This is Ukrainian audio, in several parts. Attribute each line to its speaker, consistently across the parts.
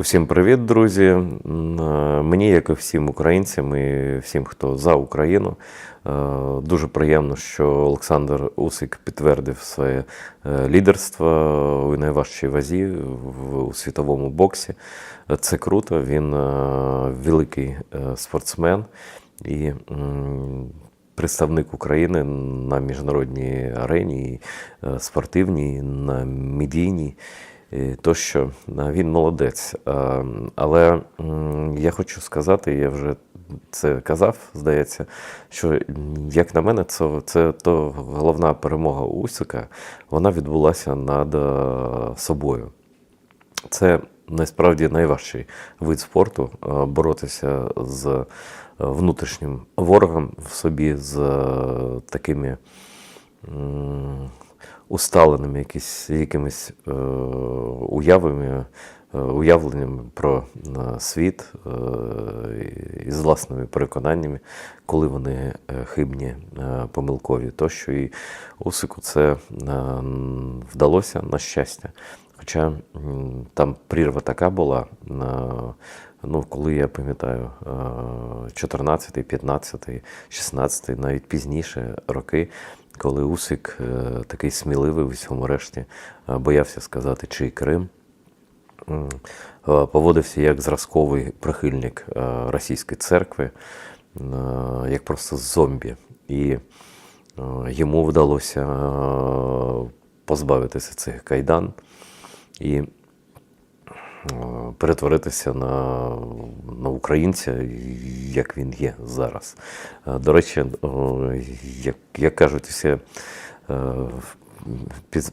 Speaker 1: Усім привіт, друзі. Е, Мені, як і всім українцям і всім, хто за Україну, е, дуже приємно, що Олександр Усик підтвердив своє е, лідерство у найважчій вазі у світовому боксі. Це круто. Він великий спортсмен і представник України на міжнародній арені, спортивній, на медійній. І тощо А, він молодець. Але я хочу сказати, я вже це казав, здається, що як на мене, це, це то головна перемога Усика, вона відбулася над собою. Це насправді найважчий вид спорту боротися з внутрішнім ворогом в собі, з такими усталеними якісь, якимись е, уявами, е, уявленнями про е, світ е, і з власними переконаннями, коли вони е, хибні, е, помилкові тощо. І Усику це е, вдалося на щастя. Хоча там прірва така була, ну, коли я пам'ятаю, е, 14, 15, 16, навіть пізніше роки, коли Усик е, такий сміливий в усьому решті, боявся сказати, чий Крим. Поводився як зразковий прихильник російської церкви, як просто зомбі. І йому вдалося позбавитися цих кайдан і е, перетворитися на, на українця, як він є зараз. Е, До речі, як, як кажуть, е,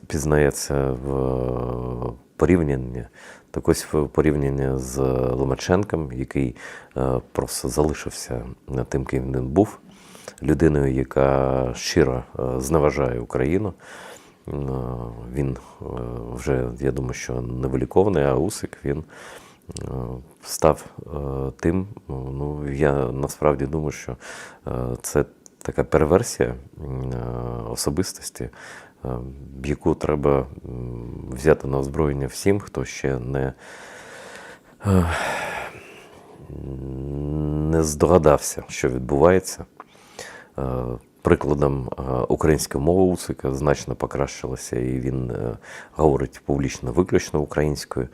Speaker 1: пізнається в порівнянні. Так ось в порівнянні з Ломаченком, який е, просто залишився тим, ким він був, людиною, яка щиро е, зневажає Україну. Е, Він е, вже, я думаю, що невилікований, а Усик він е, став тим. Ну, я насправді думаю, що це така перверсія особистості, яку треба взяти на озброєння всім, хто ще не, не здогадався, що відбувається. Прикладом е, українська мова Усика значно покращилася, і він е, говорить публічно виключно українською.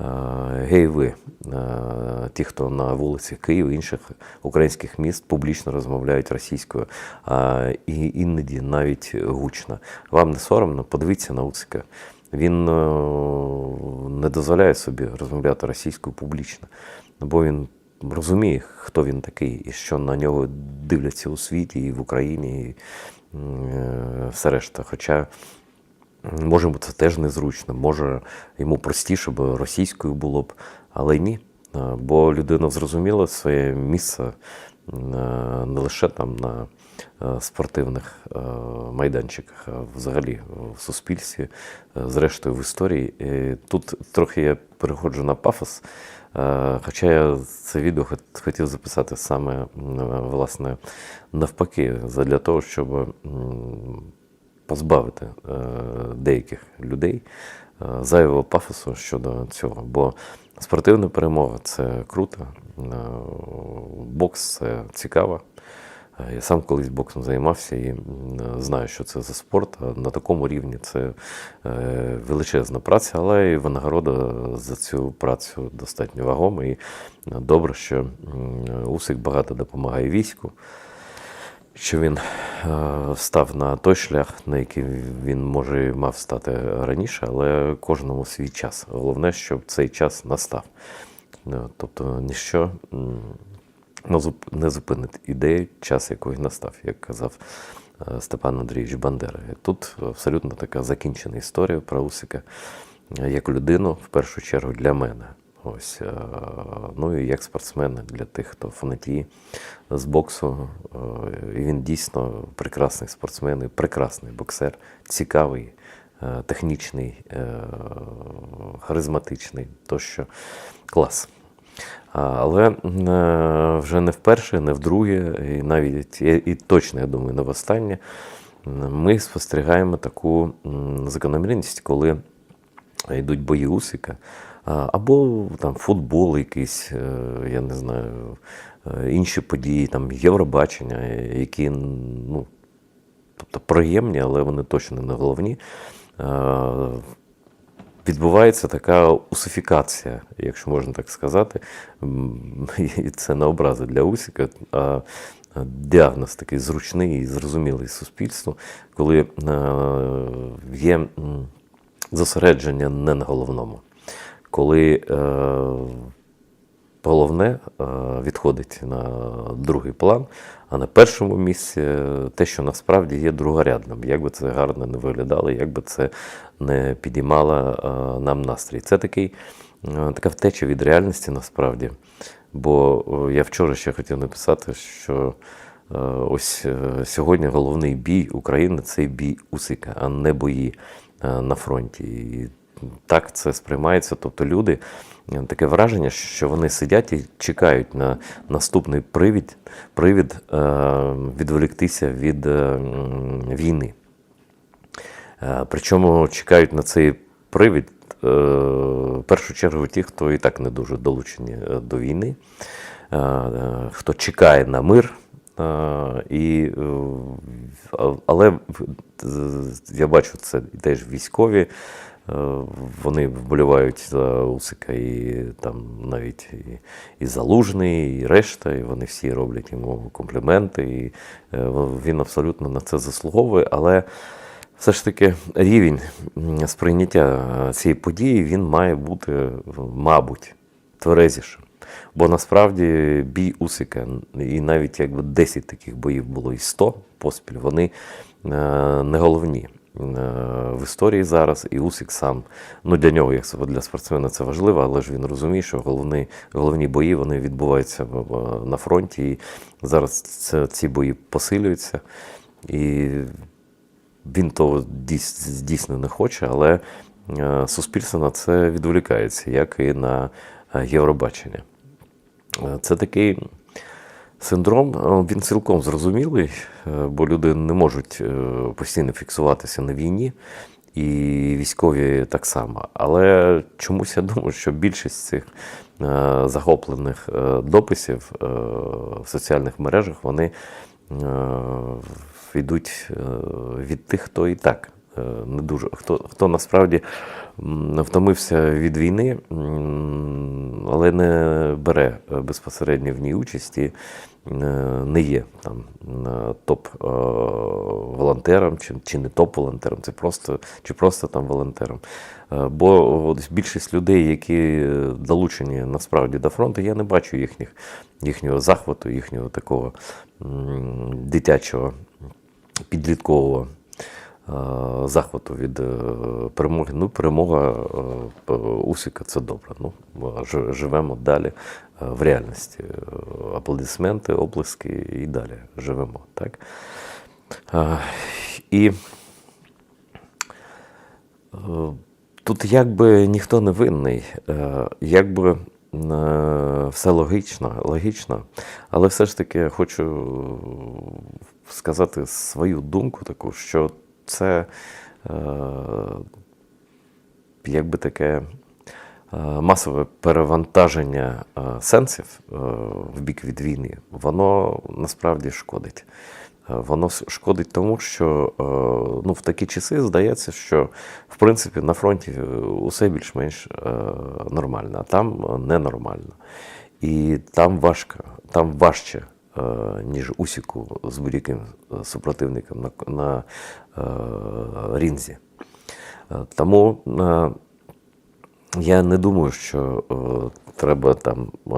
Speaker 1: Е, Гей, ви, ті, хто на вулицях Києва інших українських міст публічно розмовляють російською, і іноді навіть гучно. Вам не соромно? Подивіться на Усика. Він не дозволяє собі розмовляти російською публічно, бо він розуміє, хто він такий, і що на нього дивляться у світі, і в Україні, і е, все решта. Хоча, може, це теж незручно, може йому простіше, бо російською було б, але ні. Бо людина зрозуміла своє місце е, не лише там на е, спортивних майданчиках, а взагалі в суспільстві, зрештою в історії. І тут трохи я переходжу на пафос. Е, Хоча я це відео хотів записати саме власне навпаки, для того, щоб позбавити е, деяких людей е, зайвого пафосу щодо цього. Бо спортивна перемога це круто, бокс це цікаво. Е, Я сам колись боксом займався і знаю, що це за спорт. На такому рівні це е, величезна праця, але і винагорода за цю працю достатньо вагома. І добре, що Усик багато допомагає війську, що він е, став на той шлях, на який він може мав стати раніше, але кожному свій час. Головне, щоб цей час настав. Е, Тобто ніщо не зуп- не зупинить ідею, час якої настав, як казав е, Степан Андрійович Бандера. І Тут абсолютно така закінчена історія про Усика е, як людину, в першу чергу, для мене. Ось, е, ну і як спортсмена для тих, хто фанатіє з боксу. І він дійсно прекрасний спортсмен, і прекрасний боксер, цікавий, технічний, харизматичний, тощо клас. Але е, вже не вперше, не вдруге, і навіть і, точно, я думаю, не востаннє. Ми спостерігаємо таку закономірність, коли йдуть бої Усика, Або там футбол якийсь, е, я не знаю, е, інші події, там Євробачення, які ну, тобто приємні, але вони точно не головні. Відбувається така усифікація, якщо можна так сказати. І це не образи для Усіка, а діагноз такий зручний і зрозумілий суспільству, коли е, є зосередження не на головному. Коли е, головне е, відходить на другий план, а на першому місці е, те, що насправді є другорядним. Як би це гарно не виглядало, як би це не підіймало е, нам настрій. Це такий, така втеча від реальності насправді. Бо я вчора ще хотів написати, що ось сьогодні головний бій України це бій Усика, а не бої на фронті. Так це сприймається. Тобто люди е, таке враження, що вони сидять і чекають на наступний привід, привід е, відволіктися від е, війни. Причому чекають на цей привід в першу чергу ті, хто і так не дуже долучені до війни, хто чекає на мир. І, але я бачу це теж військові. Е, Вони вболівають за Усика і там навіть і, і Залужний, і решта, і вони всі роблять йому компліменти. І е, він абсолютно на це заслуговує. Але все ж таки рівень сприйняття е, цієї події він має бути, мабуть, тверезішим. Бо насправді бій Усика, і навіть якби 10 таких боїв було і 100 поспіль, вони не головні в історії зараз. І Усик сам, ну для нього, як для спортсмена, це важливо, але ж він розуміє, що головні, головні бої вони відбуваються на фронті. І зараз це, ці бої посилюються. І він того дійс- дійсно не хоче, але е, суспільство на це відволікається, як і на е, Євробачення. Е, Це такий синдром, е, він цілком зрозумілий, е, бо люди не можуть е, постійно фіксуватися на війні, і військові так само. Але чомусь я думаю, що більшість цих захоплених дописів в соціальних мережах вони йдуть від тих, хто і так не дуже хто, хто насправді втомився від війни, але не бере безпосередньо в ній участі, не є там е, топ е, чи, чи не топ волонтером, це просто чи просто там волонтером. Е, Бо більшість людей, які долучені насправді до фронту, я не бачу їхніх, їхнього захвату, їхнього такого дитячого підліткового е, захвату від е, перемоги. Ну, перемога е, Усіка це добре. Ну, живемо далі е, в реальності. Е, Аплодисменти, оплески і далі живемо. Так? Е, І е, тут якби ніхто не винний, е, якби е, все логічно, логічно, але все ж таки я хочу сказати свою думку таку, що це е, якби таке е, масове перевантаження е, сенсів е, в бік від війни, воно насправді шкодить. Е, Воно шкодить тому, що е, ну, в такі часи здається, що в принципі на фронті е, усе більш-менш нормально, а там ненормально. І там важко, там важче, ніж Усіку з будь-яким е, супротивником на, на е, рінзі. Е, Тому е, я не думаю, що е, треба там е,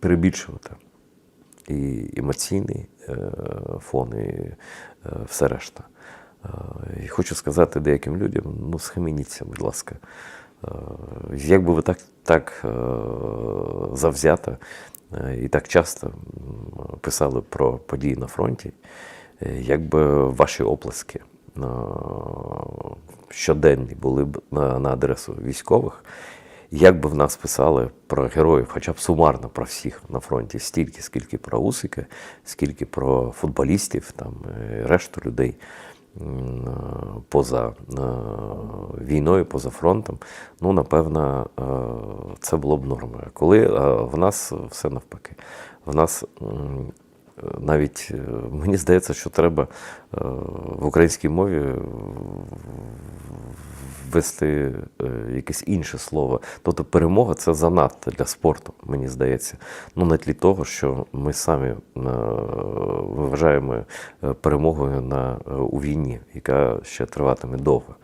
Speaker 1: перебільшувати і емоційний е, фон, і е, все решта. Е, І хочу сказати деяким людям: ну, схаменіться, будь ласка. Е, Як би ви так, так е, завзято е, і так часто писали про події на фронті, якби ваші оплески щоденні були б на, адресу військових, як би в нас писали про героїв, хоча б сумарно про всіх на фронті, стільки, скільки про Усика, скільки про футболістів, там, е, решту людей. Е, поза е, війною, поза фронтом, ну, напевно, е, це було б нормою. Коли в нас все навпаки. В нас навіть е, мені здається, що треба е, в українській мові ввести е, якесь інше слово. Тобто перемога це занадто для спорту, мені здається. Ну, на тлі того, що ми самі вважаємо перемогою на, у війні, яка ще триватиме довго.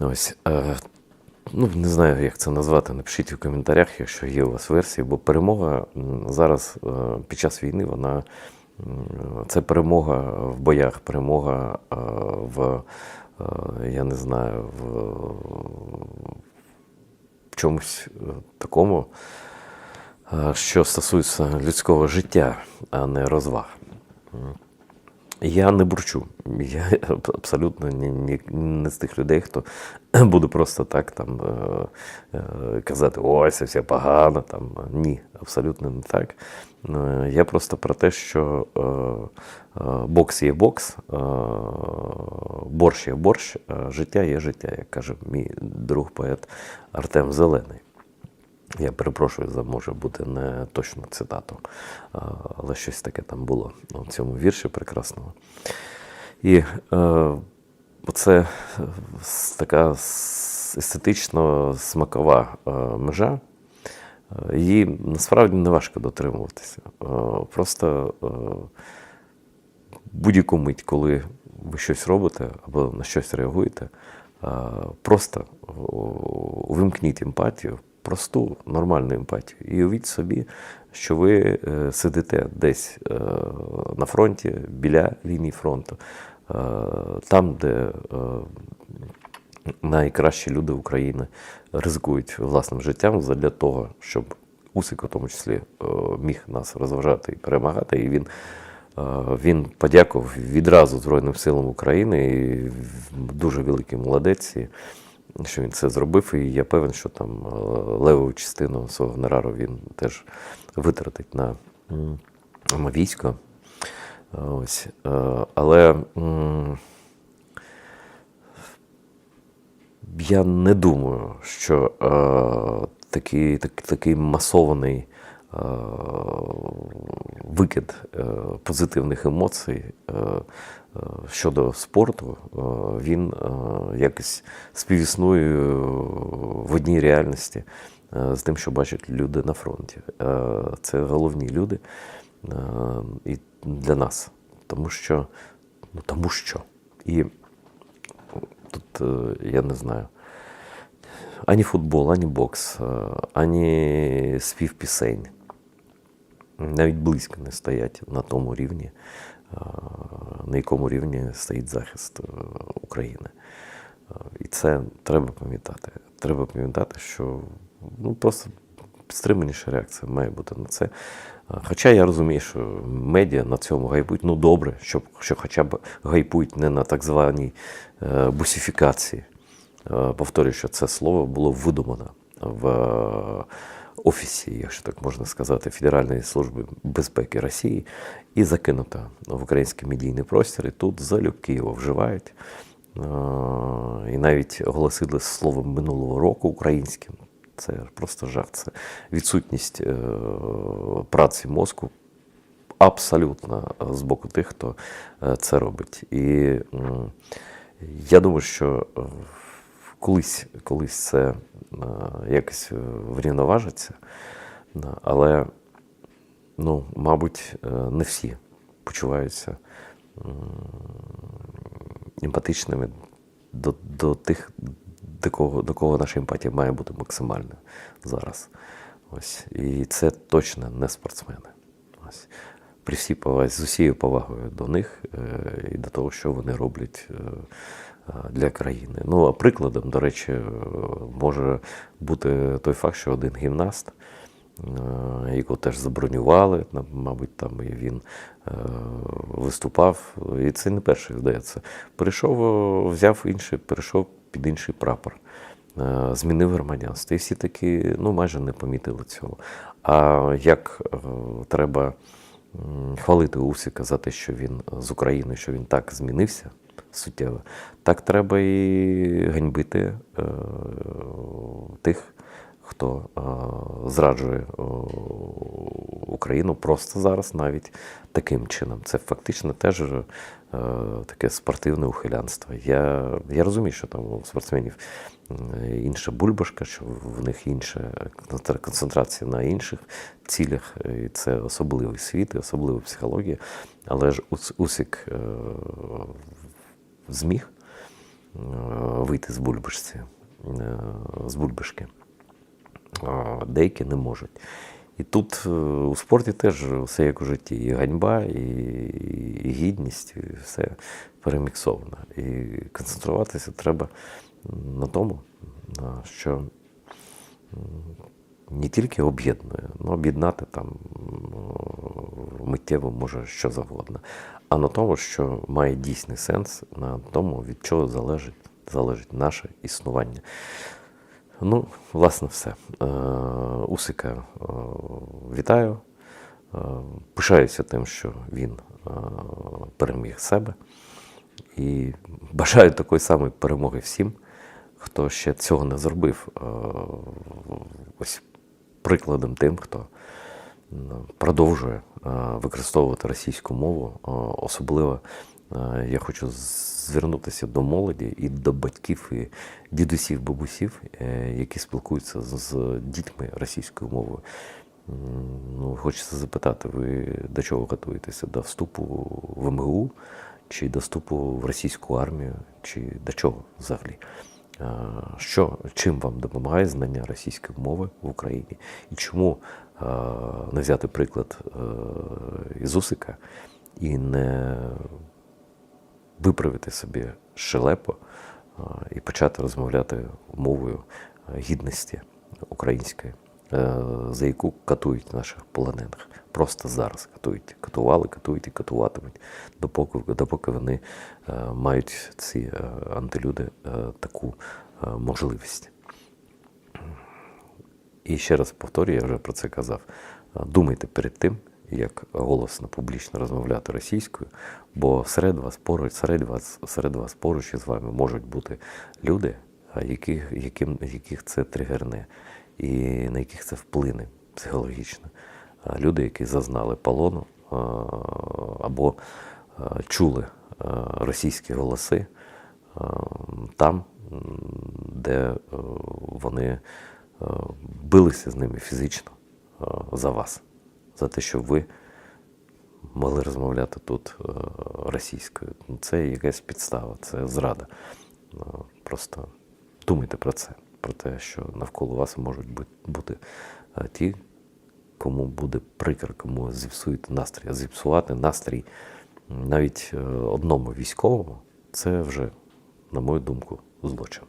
Speaker 1: Ось. Ну, не знаю, як це назвати. Напишіть у коментарях, якщо є у вас версії, бо перемога зараз е, під час війни, вона це перемога в боях, перемога е, в, е, я не знаю, в, чомусь такому, що стосується людського життя, а не розваг. Я не бурчу. Я абсолютно не, не, з тих людей, хто буде просто так там е, е, казати, ой, це все погано. Там. Ні, абсолютно не так. Е, Я просто про те, що бокс є бокс, борщ є борщ, життя є життя, як каже мій друг поет Артем Зелений. Я перепрошую за може бути не точну цитату, але щось таке там було у цьому вірші прекрасному. І е, оце е, така естетично-смакова е, межа. Е, Її насправді не важко дотримуватися. Просто будь-яку мить, коли ви щось робите або на щось реагуєте, просто вимкніть емпатію, просту, нормальну емпатію. І уявіть собі, що ви е, сидите десь е, на фронті, біля лінії фронту, е, там, де найкращі люди України ризикують власним життям для того, щоб Усик, у тому числі, міг нас розважати і перемагати. І він, він подякував відразу Збройним силам України і дуже великий молодець, що він це зробив. І я певен, що там е, левову частину свого гонорару він теж витратить на, військо. Ось. е, Але я не думаю, що е, такий, так, такий масований викид позитивних емоцій щодо спорту, е, він е, якось співіснує в одній реальності е, з тим, що бачать люди на фронті. Е, Це головні люди е, і для нас. Тому що, ну, тому що. І тут е, я не знаю. Ані футбол, ані бокс, е, ані спів пісень навіть близько не стоять на тому рівні, е, на якому рівні стоїть захист е, України. І це треба пам'ятати. Треба пам'ятати, що ну, просто стриманіша реакція має бути на це. Хоча я розумію, що медіа на цьому гайпують. Ну добре, що, що хоча б гайпують не на так званій е, бусифікації. Е, Повторюю, що це слово було видумано в офісі, якщо так можна сказати, Федеральної служби безпеки Росії і закинуто в український медійний простір. І тут залюбки його вживають. Е, І навіть оголосили словом минулого року українським. Це просто жах. Це відсутність е, праці мозку абсолютно з боку тих, хто е, це робить. І я думаю, що е, колись, колись це е, якось е, врівноважиться, але, ну, мабуть, е, не всі почуваються емпатичними до, до тих, до кого, до кого наша емпатія має бути максимальною зараз. Ось. І це точно не спортсмени. Ось. При всій повазі, з усією повагою до них е, і до того, що вони роблять е, е, для країни. Ну, а прикладом, до речі, е, може бути той факт, що один гімнаст, е, якого теж забронювали, мабуть, там він е, виступав, і це не перший, здається. Прийшов, е, взяв інший, перейшов під інший прапор. е, Змінив громадянство. І всі такі ну, майже не помітили цього. А як е, треба хвалити Усіка за те, що він з України, що він так змінився, суттєве. Так треба і ганьбити е, тих, хто е, зраджує е, Україну просто зараз навіть таким чином. Це фактично теж таке спортивне ухилянство. Я, я розумію, що там у спортсменів інша бульбашка, що в них інша концентрація на інших цілях, і це особливий світ, і особлива психологія. Але ж Усік е, зміг е, вийти з бульбашці, е, з бульбашки. А деякі не можуть. І тут е, у спорті теж все як у житті. І ганьба, і, і гідність, і все переміксовано. І концентруватися треба на тому, що не тільки об'єднує, ну об'єднати там миттєво може що завгодно, а на тому, що має дійсний сенс, на тому, від чого залежить, залежить наше існування. Ну, власне, все. Е, Усика е, вітаю. Е, Пишаюся тим, що він е, переміг себе. І бажаю такої самої перемоги всім, хто ще цього не зробив. Е, Ось прикладом тим, хто продовжує е, використовувати російську мову. Е, Особливо е, я хочу звернутися до молоді і до батьків, і дідусів, бабусів, які спілкуються з, дітьми російською мовою. Ну, хочеться запитати, ви до чого готуєтеся? До вступу в МГУ, чи до вступу в російську армію, чи до чого взагалі? Що, чим вам допомагає знання російської мови в Україні? І чому не взяти приклад е, із Усика і не виправити собі щелепо а, і почати розмовляти мовою е, гідності української, е, за яку катують наших полонених. Просто зараз катують. Катували, катують і катуватимуть, допоки, допоки вони е, мають ці е, антилюди е, таку е, можливість. І ще раз повторюю, я вже про це казав. е, Думайте перед тим, як голосно публічно розмовляти російською, бо серед вас поруч, серед вас, серед вас поруч із вами можуть бути люди, яких, яким, яких це тригерне, і на яких це вплине психологічно. Люди, які зазнали полону або чули російські голоси там, де е, вони е, билися з ними фізично за вас, за те, що ви могли розмовляти тут е, російською. Ну, Це якась підстава, це зрада. Просто думайте про це, про те, що навколо вас можуть бути ті, кому буде прикро, кому зіпсуєте настрій. А зіпсувати настрій навіть е, одному військовому це вже, на мою думку, злочин.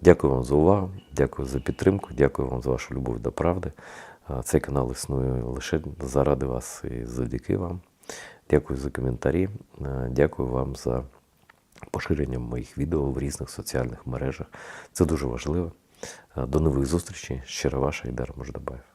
Speaker 1: Дякую вам за увагу, дякую за підтримку, дякую вам за вашу любов до правди. Цей канал існує лише заради вас і завдяки вам. Дякую за коментарі. Е, Дякую вам за поширення моїх відео в різних соціальних мережах. Це дуже важливо. Е, До нових зустрічей. Щиро ваша Ідар Мождабаєв.